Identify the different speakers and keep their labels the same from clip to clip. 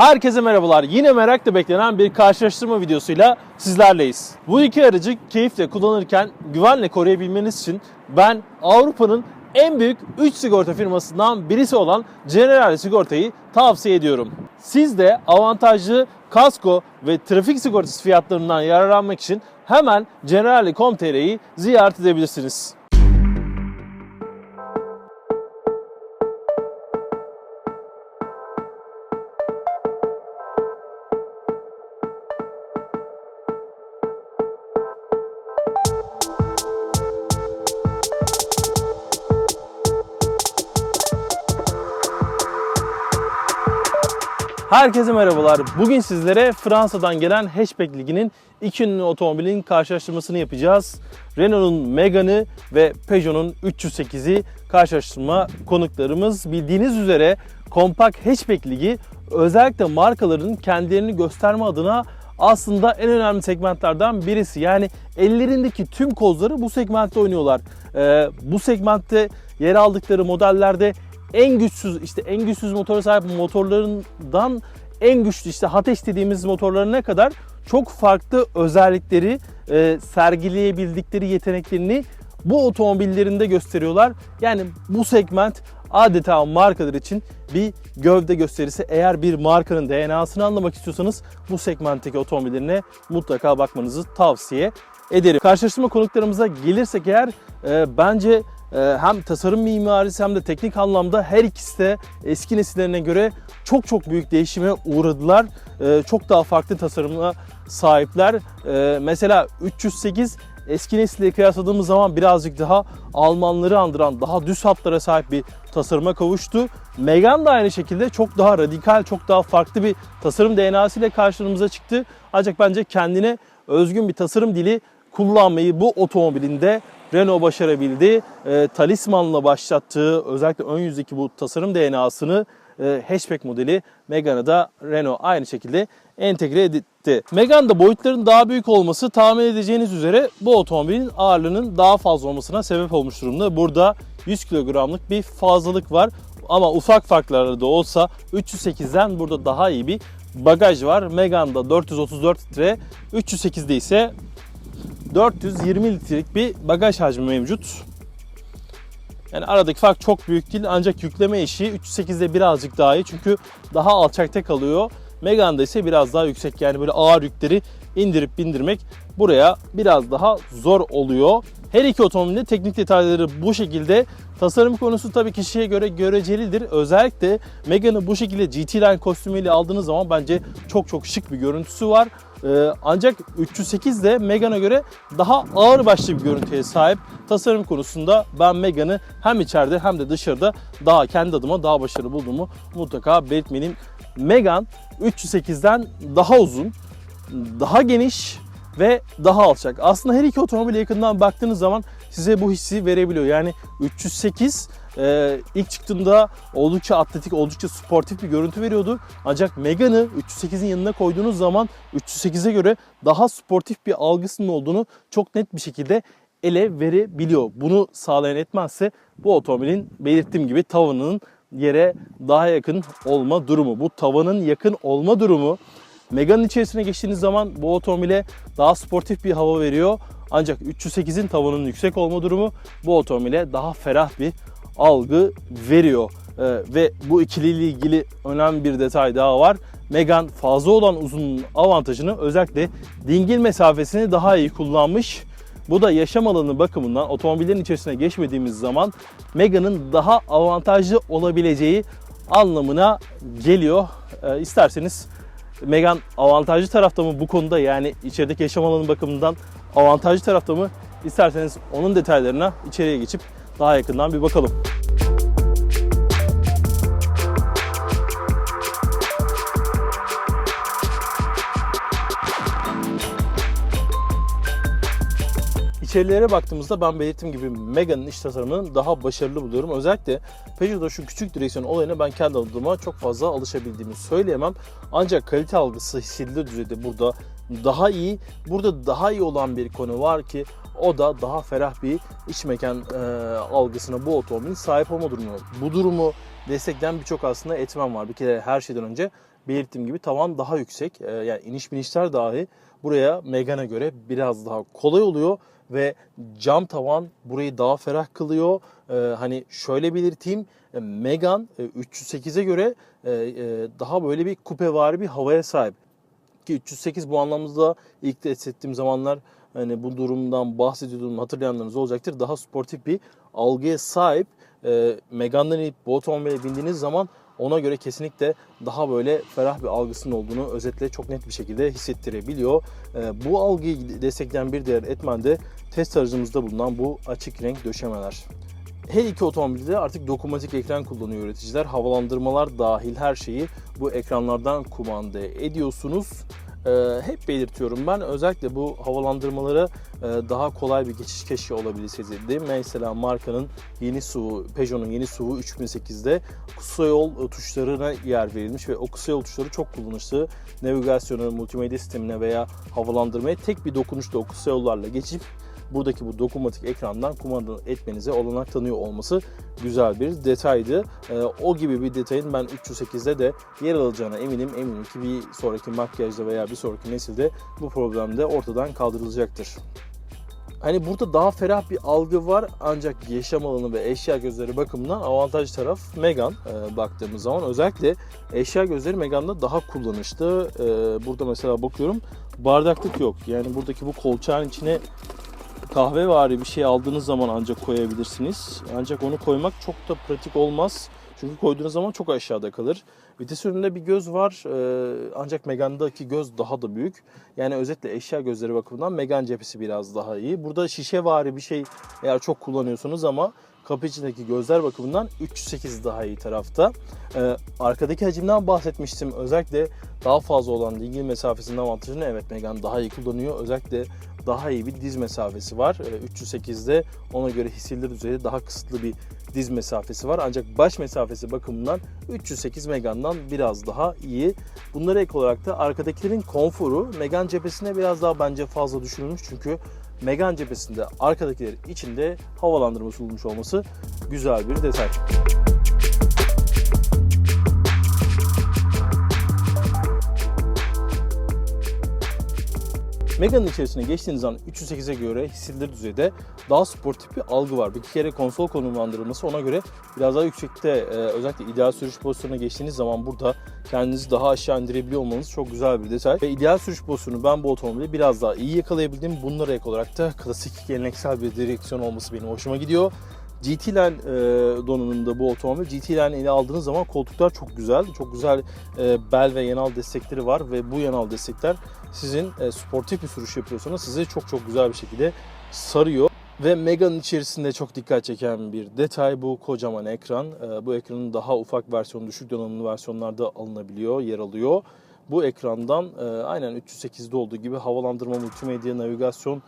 Speaker 1: Herkese merhabalar. Yine merakla beklenen bir karşılaştırma videosuyla sizlerleyiz. Bu iki aracı keyifle kullanırken güvenle koruyabilmeniz için ben Avrupa'nın en büyük 3 sigorta firmasından birisi olan Generali Sigorta'yı tavsiye ediyorum. Siz de avantajlı kasko ve trafik sigortası fiyatlarından yararlanmak için hemen Generali.com.tr'yi ziyaret edebilirsiniz. Herkese merhabalar. Bugün sizlere Fransa'dan gelen Hatchback Ligi'nin iki ünlü otomobilin karşılaştırmasını yapacağız. Renault'un Megane'ı ve Peugeot'un 308'i karşılaştırma konuklarımız. Bildiğiniz üzere kompakt Hatchback Ligi özellikle markaların kendilerini gösterme adına aslında en önemli segmentlerden birisi. Yani ellerindeki tüm kozları bu segmentte oynuyorlar. Ee, bu segmentte yer aldıkları modellerde en güçsüz işte en güçsüz motora sahip motorlarından en güçlü işte Ateş dediğimiz motorlarına kadar çok farklı özellikleri e, sergileyebildikleri yeteneklerini bu otomobillerinde gösteriyorlar. Yani bu segment adeta markalar için bir gövde gösterisi. Eğer bir markanın DNA'sını anlamak istiyorsanız bu segmentteki otomobillerine mutlaka bakmanızı tavsiye ederim. Karşılaştırma konuklarımıza gelirsek eğer e, bence hem tasarım mimarisi hem de teknik anlamda her ikisi de eski nesillerine göre çok çok büyük değişime uğradılar. Ee, çok daha farklı tasarımla sahipler. Ee, mesela 308 eski nesille kıyasladığımız zaman birazcık daha Almanları andıran daha düz hatlara sahip bir tasarıma kavuştu. Megane de aynı şekilde çok daha radikal, çok daha farklı bir tasarım DNA'sı ile karşımıza çıktı. Ancak bence kendine özgün bir tasarım dili kullanmayı bu otomobilinde Renault başarabildi. E, Talisman'la başlattığı özellikle ön yüzdeki bu tasarım DNA'sını e, hatchback modeli Megane'a da Renault aynı şekilde entegre etti. Megane'da boyutların daha büyük olması tahmin edeceğiniz üzere bu otomobilin ağırlığının daha fazla olmasına sebep olmuş durumda. Burada 100 kilogramlık bir fazlalık var. Ama ufak farkları da olsa 308'den burada daha iyi bir bagaj var. Megane'da 434 litre, 308'de ise 420 litrelik bir bagaj hacmi mevcut. Yani aradaki fark çok büyük değil ancak yükleme işi 308'de birazcık daha iyi çünkü daha alçakta kalıyor. Megane'da ise biraz daha yüksek yani böyle ağır yükleri indirip bindirmek buraya biraz daha zor oluyor. Her iki otomobilin teknik detayları bu şekilde. Tasarım konusu tabii kişiye göre görecelidir. Özellikle Megane'ı bu şekilde GT Line kostümüyle aldığınız zaman bence çok çok şık bir görüntüsü var. Ee, ancak 308 de Megane'a göre daha ağır başlı bir görüntüye sahip. Tasarım konusunda ben Megane'ı hem içeride hem de dışarıda daha kendi adıma daha başarılı bulduğumu mutlaka belirtmeliyim. Megane 308'den daha uzun, daha geniş ve daha alçak. Aslında her iki otomobile yakından baktığınız zaman size bu hissi verebiliyor. Yani 308 e, ilk çıktığında oldukça atletik, oldukça sportif bir görüntü veriyordu. Ancak Megane'ı 308'in yanına koyduğunuz zaman 308'e göre daha sportif bir algısının olduğunu çok net bir şekilde ele verebiliyor. Bunu sağlayan etmezse bu otomobilin belirttiğim gibi tavanının yere daha yakın olma durumu. Bu tavanın yakın olma durumu Megane'ın içerisine geçtiğiniz zaman bu otomobile daha sportif bir hava veriyor. Ancak 308'in tavanının yüksek olma durumu bu otomobile daha ferah bir algı veriyor. Ee, ve bu ikiliyle ilgili önemli bir detay daha var. Megane fazla olan uzunluğun avantajını özellikle dingil mesafesini daha iyi kullanmış. Bu da yaşam alanı bakımından otomobillerin içerisine geçmediğimiz zaman Megane'ın daha avantajlı olabileceği anlamına geliyor. Ee, isterseniz Megane avantajlı tarafta mı bu konuda yani içerideki yaşam alanı bakımından avantajlı tarafta mı? İsterseniz onun detaylarına içeriye geçip daha yakından bir bakalım. İçerilere baktığımızda ben belirttiğim gibi Megane'ın iç tasarımını daha başarılı buluyorum. Özellikle Peugeot'da şu küçük direksiyon olayına ben kendi adıma çok fazla alışabildiğimi söyleyemem. Ancak kalite algısı hissedilir düzeyde burada daha iyi. Burada daha iyi olan bir konu var ki o da daha ferah bir iç mekan e, algısına bu otomobilin sahip olma durumu. Bu durumu destekleyen birçok aslında etmen var. Bir kere her şeyden önce belirttiğim gibi tavan daha yüksek. Ee, yani iniş binişler dahi buraya Megane'a göre biraz daha kolay oluyor ve cam tavan burayı daha ferah kılıyor. Ee, hani şöyle belirteyim e, Megane e, 308'e göre e, e, daha böyle bir kupevari bir havaya sahip. Ki 308 bu anlamda ilk test ettiğim zamanlar hani bu durumdan bahsediyordum hatırlayanlarınız olacaktır. Daha sportif bir algıya sahip. E, Megane'dan inip otomobile bindiğiniz zaman ona göre kesinlikle daha böyle ferah bir algısının olduğunu özetle çok net bir şekilde hissettirebiliyor. E, bu algıyı destekleyen bir diğer etmen de test aracımızda bulunan bu açık renk döşemeler. Her iki otomobilde artık dokunmatik ekran kullanıyor üreticiler. Havalandırmalar dahil her şeyi bu ekranlardan kumanda ediyorsunuz. Ee, hep belirtiyorum ben özellikle bu havalandırmalara e, daha kolay bir geçiş keşke olabilseydi. Mesela markanın yeni SUV, Peugeot'un yeni SUV 3008'de kısa yol tuşlarına yer verilmiş ve o kısa yol tuşları çok kullanışlı. Navigasyona, multimedya sistemine veya havalandırmaya tek bir dokunuşla o kısa yollarla geçip buradaki bu dokunmatik ekrandan kumanda etmenize olanak tanıyor olması güzel bir detaydı. Ee, o gibi bir detayın ben 308'de de yer alacağına eminim. Eminim ki bir sonraki makyajda veya bir sonraki nesilde bu problem de ortadan kaldırılacaktır. Hani burada daha ferah bir algı var ancak yaşam alanı ve eşya gözleri bakımından avantajlı taraf Megane e, baktığımız zaman özellikle eşya gözleri Megane'da daha kullanışlı. E, burada mesela bakıyorum bardaklık yok. Yani buradaki bu kolçağın içine kahve vari bir şey aldığınız zaman ancak koyabilirsiniz. Ancak onu koymak çok da pratik olmaz. Çünkü koyduğunuz zaman çok aşağıda kalır. Vites önünde bir göz var ee, ancak Megane'daki göz daha da büyük. Yani özetle eşya gözleri bakımından Megane cephesi biraz daha iyi. Burada şişe vari bir şey eğer çok kullanıyorsunuz ama kapı içindeki gözler bakımından 308 daha iyi tarafta. Ee, arkadaki hacimden bahsetmiştim. Özellikle daha fazla olan dingil mesafesinin avantajını evet Megane daha iyi kullanıyor. Özellikle daha iyi bir diz mesafesi var. Ee, 308'de ona göre hissedilir düzeyde daha kısıtlı bir diz mesafesi var. Ancak baş mesafesi bakımından 308 Megane'dan biraz daha iyi. Bunlara ek olarak da arkadakilerin konforu Megane cephesine biraz daha bence fazla düşürülmüş. Çünkü Megane cephesinde arkadakiler içinde havalandırma sunulmuş olması güzel bir detay. Megane'ın içerisine geçtiğiniz zaman 308'e göre hissedilir düzeyde daha sportif bir algı var. Bir kere konsol konumlandırılması ona göre biraz daha yüksekte e, özellikle ideal sürüş pozisyonuna geçtiğiniz zaman burada kendinizi daha aşağı indirebiliyor olmanız çok güzel bir detay. Ve ideal sürüş pozisyonu ben bu otomobili biraz daha iyi yakalayabildim. Bunlara ek olarak da klasik geleneksel bir direksiyon olması benim hoşuma gidiyor. GT Line e, donanımında bu otomobil. GT Line ele aldığınız zaman koltuklar çok güzel. Çok güzel e, bel ve yanal destekleri var ve bu yanal destekler sizin e, sportif bir sürüş yapıyorsanız sizi çok çok güzel bir şekilde sarıyor. Ve Megane'ın içerisinde çok dikkat çeken bir detay bu kocaman ekran. Bu ekranın daha ufak versiyonu, düşük donanımlı versiyonlarda alınabiliyor, yer alıyor. Bu ekrandan aynen 308'de olduğu gibi havalandırma, multimedya, navigasyon,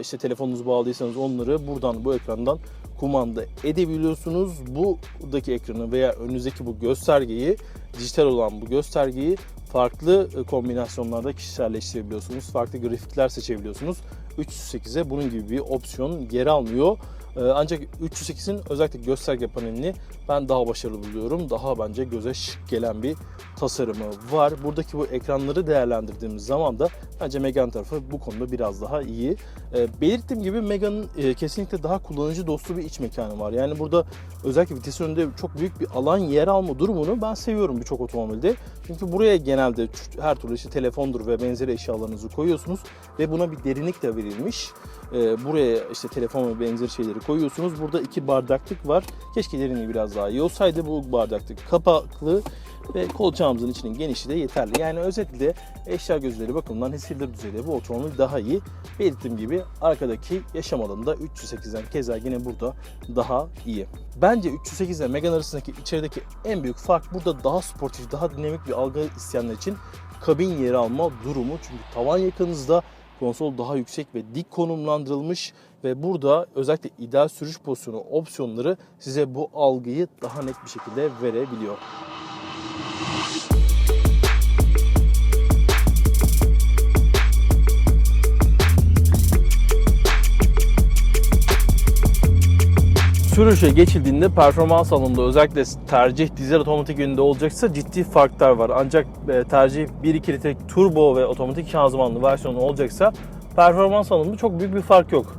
Speaker 1: işte telefonunuzu bağlıysanız onları buradan bu ekrandan kumanda edebiliyorsunuz. Buradaki ekranı veya önünüzdeki bu göstergeyi, dijital olan bu göstergeyi farklı e, kombinasyonlarda kişiselleştirebiliyorsunuz. Farklı grafikler seçebiliyorsunuz. 308'e bunun gibi bir opsiyon yer almıyor. E, Ancak 308'in özellikle gösterge panelini ben daha başarılı buluyorum. Daha bence göze şık gelen bir tasarımı var. Buradaki bu ekranları değerlendirdiğimiz zaman da bence Megane tarafı bu konuda biraz daha iyi. E, belirttiğim gibi Megane'ın e, kesinlikle daha kullanıcı dostu bir iç mekanı var. Yani burada özellikle vites önünde çok büyük bir alan yer alma durumunu ben seviyorum birçok otomobilde. Çünkü buraya genelde her türlü işte telefondur ve benzeri eşyalarınızı koyuyorsunuz ve buna bir derinlik de verilmiş. E, buraya işte telefon ve benzeri şeyleri koyuyorsunuz. Burada iki bardaklık var. Keşke derinliği biraz daha iyi olsaydı. Bu bardaklık kapaklı ve kolçağımızın içinin genişliği de yeterli. Yani özetle eşya gözleri bakımından hissedilir düzeyde bu otomobil daha iyi. Belirttiğim gibi arkadaki yaşam alanında 308'den keza yine burada daha iyi. Bence 308 ile Megane arasındaki içerideki en büyük fark burada daha sportif, daha dinamik bir algı isteyenler için kabin yeri alma durumu. Çünkü tavan yakınızda konsol daha yüksek ve dik konumlandırılmış ve burada özellikle ideal sürüş pozisyonu opsiyonları size bu algıyı daha net bir şekilde verebiliyor. Sürüşe geçildiğinde performans alanında özellikle tercih dizel otomatik yönünde olacaksa ciddi farklar var. Ancak e, tercih 1.2 litrelik turbo ve otomatik şanzımanlı versiyonu olacaksa performans alanında çok büyük bir fark yok.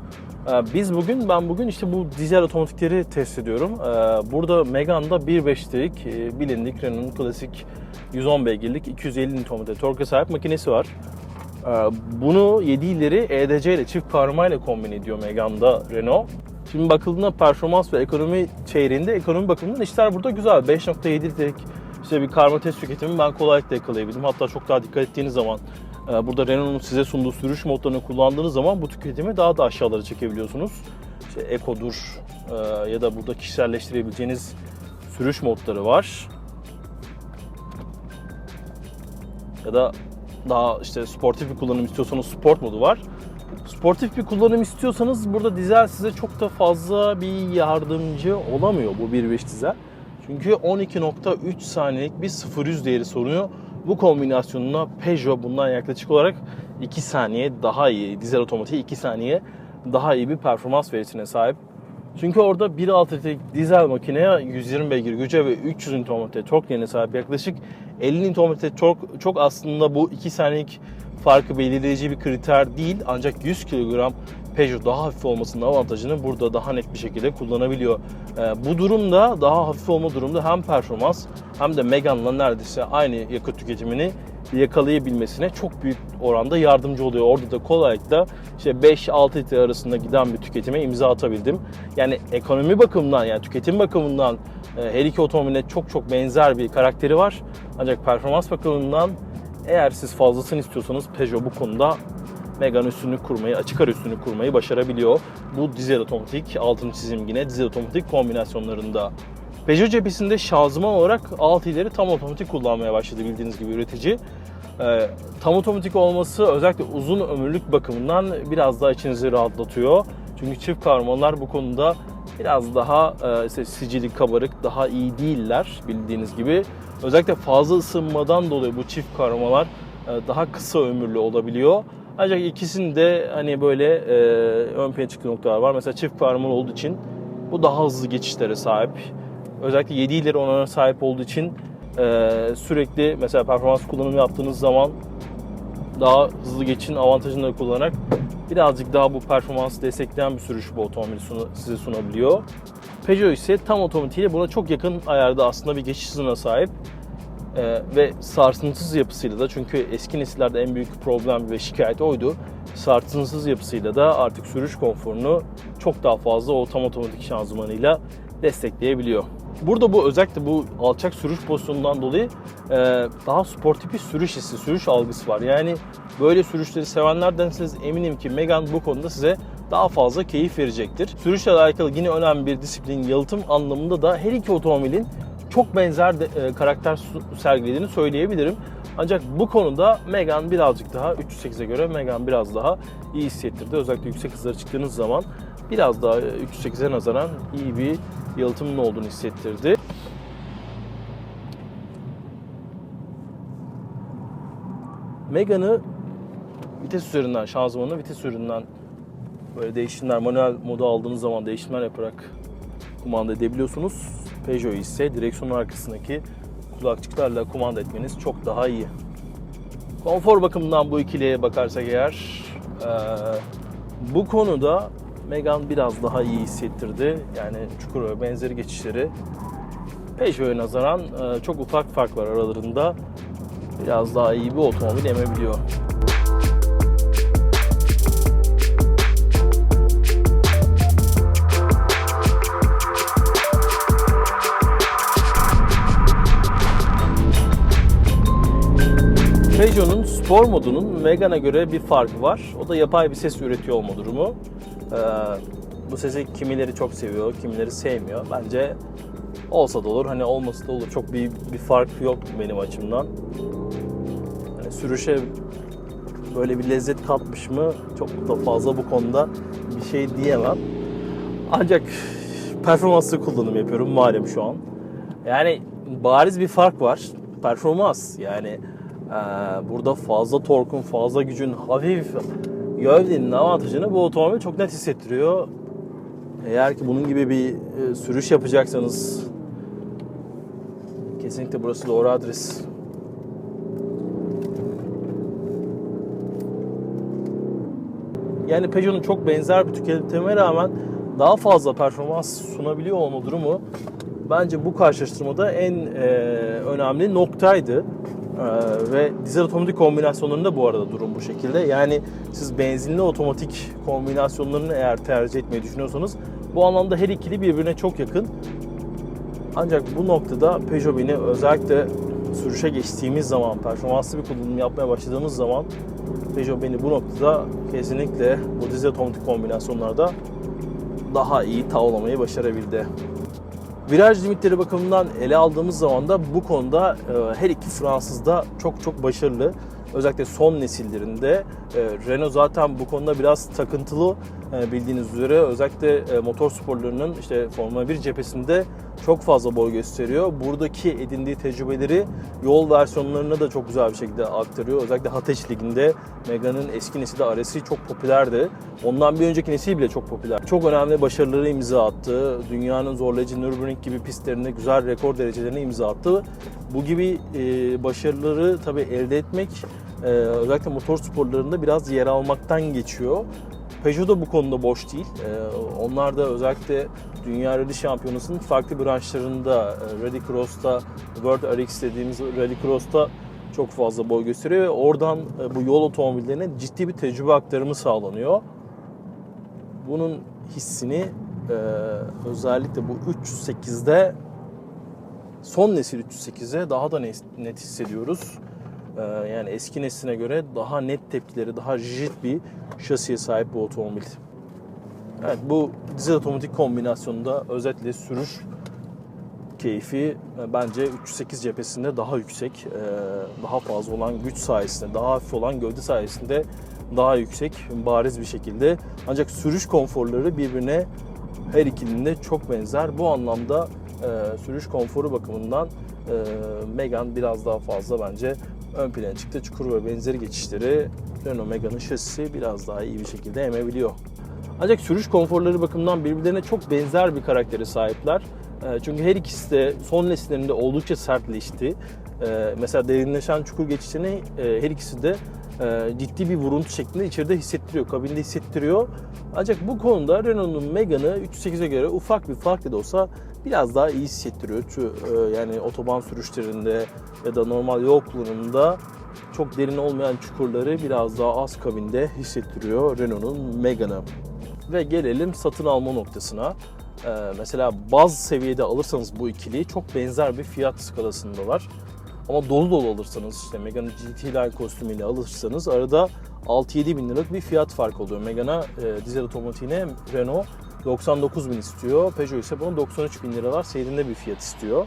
Speaker 1: E, Biz bugün, ben bugün işte bu dizel otomatikleri test ediyorum. E, Burada Megane'da 1.5 litrelik e, bilindik Renault'un klasik 110 beygirlik 250 Nm torka sahip makinesi var. Ee, Bunu 7 ileri EDC ile çift ile kombin ediyor Megane'da Renault. Şimdi bakıldığında performans ve ekonomi çeyreğinde ekonomi bakımından işler burada güzel. 5.7 litrelik işte bir karma test tüketimi ben kolaylıkla yakalayabildim. Hatta çok daha dikkat ettiğiniz zaman burada Renault'un size sunduğu sürüş modlarını kullandığınız zaman bu tüketimi daha da aşağılara çekebiliyorsunuz. İşte Eco'dur e, ya da burada kişiselleştirebileceğiniz sürüş modları var. Ya da daha işte sportif bir kullanım istiyorsanız sport modu var. Sportif bir kullanım istiyorsanız burada dizel size çok da fazla bir yardımcı olamıyor bu 1.5 dizel. Çünkü 12.3 saniyelik bir 0-100 değeri soruyor. Bu kombinasyonuna Peugeot bundan yaklaşık olarak 2 saniye daha iyi, dizel otomatiği 2 saniye daha iyi bir performans verisine sahip. Çünkü orada 1.6 litrelik dizel makineye 120 beygir güce ve 300 Nm tork yerine sahip yaklaşık 50 Nm tork çok aslında bu 2 saniyelik farkı belirleyici bir kriter değil ancak 100 kilogram Peugeot daha hafif olmasının avantajını burada daha net bir şekilde kullanabiliyor. Ee, bu durumda daha hafif olma durumda hem performans hem de Megane'la neredeyse aynı yakıt tüketimini yakalayabilmesine çok büyük oranda yardımcı oluyor. Orada da kolaylıkla işte 5-6 litre arasında giden bir tüketime imza atabildim. Yani ekonomi bakımından yani tüketim bakımından e, her iki otomobiline çok çok benzer bir karakteri var. Ancak performans bakımından eğer siz fazlasını istiyorsanız Peugeot bu konuda Megane üstünlük kurmayı, açık ara üstünlük kurmayı başarabiliyor. Bu dizel otomatik, altını çizim yine dizel otomatik kombinasyonlarında. Peugeot cephesinde şanzıman olarak 6 ileri tam otomatik kullanmaya başladı bildiğiniz gibi üretici. Ee, tam otomatik olması özellikle uzun ömürlük bakımından biraz daha içinizi rahatlatıyor. Çünkü çift kahramanlar bu konuda biraz daha e, işte sicili kabarık, daha iyi değiller bildiğiniz gibi. Özellikle fazla ısınmadan dolayı bu çift kahramanlar e, daha kısa ömürlü olabiliyor. Ancak ikisinde hani böyle e, ön plana çıktığı noktalar var. Mesela çift kahraman olduğu için bu daha hızlı geçişlere sahip. Özellikle 7 ileri onarına sahip olduğu için e, sürekli mesela performans kullanımı yaptığınız zaman daha hızlı geçin avantajını da kullanarak birazcık daha bu performansı destekleyen bir sürüş bu otomobili sunu- size sunabiliyor. Peugeot ise tam otomatiğiyle buna çok yakın ayarda aslında bir geçiş hızına sahip. Ee, ve sarsıntısız yapısıyla da çünkü eski nesillerde en büyük problem ve şikayet oydu. Sarsıntısız yapısıyla da artık sürüş konforunu çok daha fazla o tam otomatik şanzımanıyla destekleyebiliyor. Burada bu özellikle bu alçak sürüş pozisyonundan dolayı e, daha sportif bir sürüş hissi, sürüş algısı var. Yani böyle sürüşleri sevenlerdenseniz eminim ki Megane bu konuda size daha fazla keyif verecektir. Sürüşle alakalı yine önemli bir disiplin, yalıtım anlamında da her iki otomobilin çok benzer de, e, karakter sergilediğini söyleyebilirim. Ancak bu konuda Megane birazcık daha 308'e göre Megane biraz daha iyi hissettirdi. Özellikle yüksek hızlara çıktığınız zaman biraz daha e, 308'e nazaran iyi bir yalıtımın olduğunu hissettirdi. Megane'ı vites üzerinden, şanzımanı vites üzerinden böyle değişimler, manuel modu aldığınız zaman değişimler yaparak kumanda edebiliyorsunuz. Peugeot ise direksiyon arkasındaki kulakçıklarla kumanda etmeniz çok daha iyi. Konfor bakımından bu ikiliye bakarsak eğer eee, bu konuda Megane biraz daha iyi hissettirdi. Yani çukur ve benzeri geçişleri Peugeot'a nazaran eee, çok ufak fark var aralarında. Biraz daha iyi bir otomobil emebiliyor. Peugeot'un spor modunun Megane'a göre bir farkı var. O da yapay bir ses üretiyor olma durumu. Ee, bu sesi kimileri çok seviyor, kimileri sevmiyor. Bence olsa da olur, hani olmasa da olur. Çok bir, bir fark yok benim açımdan. Hani sürüşe böyle bir lezzet katmış mı çok da fazla bu konuda bir şey diyemem. Ancak performanslı kullanım yapıyorum malum şu an. Yani bariz bir fark var. Performans yani burada fazla torkun, fazla gücün, hafif gövdenin avantajını bu otomobil çok net hissettiriyor. Eğer ki bunun gibi bir e, sürüş yapacaksanız kesinlikle burası doğru adres. Yani Peugeot'un çok benzer bir tüketime rağmen daha fazla performans sunabiliyor olma durumu bence bu karşılaştırmada en e, önemli noktaydı. E, ve dizel otomatik kombinasyonlarında bu arada durum bu şekilde. Yani siz benzinli otomatik kombinasyonlarını eğer tercih etmeyi düşünüyorsanız bu anlamda her ikili birbirine çok yakın. Ancak bu noktada Peugeot beni özellikle sürüşe geçtiğimiz zaman, performanslı bir kullanım yapmaya başladığımız zaman Peugeot beni bu noktada kesinlikle bu dizel otomatik kombinasyonlarda daha iyi tavlamayı başarabildi. Viraj limitleri bakımından ele aldığımız zaman da bu konuda e, her iki Fransız da çok çok başarılı. Özellikle son nesillerinde e, Renault zaten bu konuda biraz takıntılı e, bildiğiniz üzere özellikle motor sporlarının işte Formula 1 cephesinde çok fazla boy gösteriyor. Buradaki edindiği tecrübeleri yol versiyonlarına da çok güzel bir şekilde aktarıyor. Özellikle Hatch Ligi'nde Megane'ın eski nesili RS'i çok popülerdi. Ondan bir önceki nesil bile çok popüler. Çok önemli başarıları imza attı. Dünyanın zorlayıcı Nürburgring gibi pistlerinde güzel rekor derecelerine imza attı. Bu gibi e, başarıları tabii elde etmek e, özellikle motor sporlarında biraz yer almaktan geçiyor. Peugeot da bu konuda boş değil. Ee, onlar da özellikle Dünya Rally Şampiyonası'nın farklı branşlarında e, Rally Cross'ta, World RX dediğimiz Rally Cross'ta çok fazla boy gösteriyor ve oradan e, bu yol otomobillerine ciddi bir tecrübe aktarımı sağlanıyor. Bunun hissini e, özellikle bu 308'de son nesil 308'e daha da net hissediyoruz. Yani eski nesline göre daha net tepkileri, daha rigid bir şasiye sahip bu otomobil. Evet bu dizel otomatik kombinasyonunda özetle sürüş keyfi e, bence 308 cephesinde daha yüksek, e, daha fazla olan güç sayesinde, daha hafif olan gövde sayesinde daha yüksek, bariz bir şekilde. Ancak sürüş konforları birbirine her ikilinde çok benzer. Bu anlamda e, sürüş konforu bakımından Megane biraz daha fazla bence ön plana çıktı. Çukur ve benzeri geçişleri Renault Megane'ın şasisi biraz daha iyi bir şekilde emebiliyor. Ancak sürüş konforları bakımından birbirlerine çok benzer bir karaktere sahipler. Ee, çünkü her ikisi de son nesillerinde oldukça sertleşti. Ee, mesela derinleşen çukur geçişini e, her ikisi de e, ciddi bir vuruntu şeklinde içeride hissettiriyor, kabinde hissettiriyor. Ancak bu konuda Renault'un Megane'ı 308'e göre ufak bir fark da olsa biraz daha iyi hissettiriyor. Çünkü e, yani otoban sürüşlerinde ya da normal yol çok derin olmayan çukurları biraz daha az kabinde hissettiriyor Renault'un Megane'ı. Ve gelelim satın alma noktasına. Ee, mesela baz seviyede alırsanız bu ikiliyi çok benzer bir fiyat skalasındalar. Ama dolu dolu alırsanız işte Megane GT Line kostümüyle alırsanız arada 6-7 bin liralık bir fiyat fark oluyor. Megane e, dizel otomatiğine Renault 99 bin istiyor. Peugeot ise bunu 93 bin liralar seyrinde bir fiyat istiyor.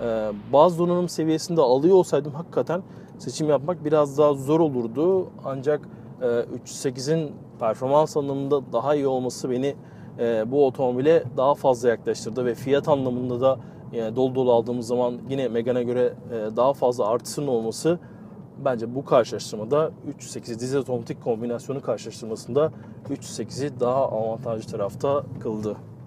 Speaker 1: Ee, bazı donanım seviyesinde alıyor olsaydım hakikaten seçim yapmak biraz daha zor olurdu. Ancak e, 308'in performans anlamında daha iyi olması beni e, bu otomobile daha fazla yaklaştırdı ve fiyat anlamında da yani dolu dolu aldığımız zaman yine Megane'e göre e, daha fazla artısının olması bence bu karşılaştırmada 308 dizel otomatik kombinasyonu karşılaştırmasında 308'i daha avantajlı tarafta kıldı.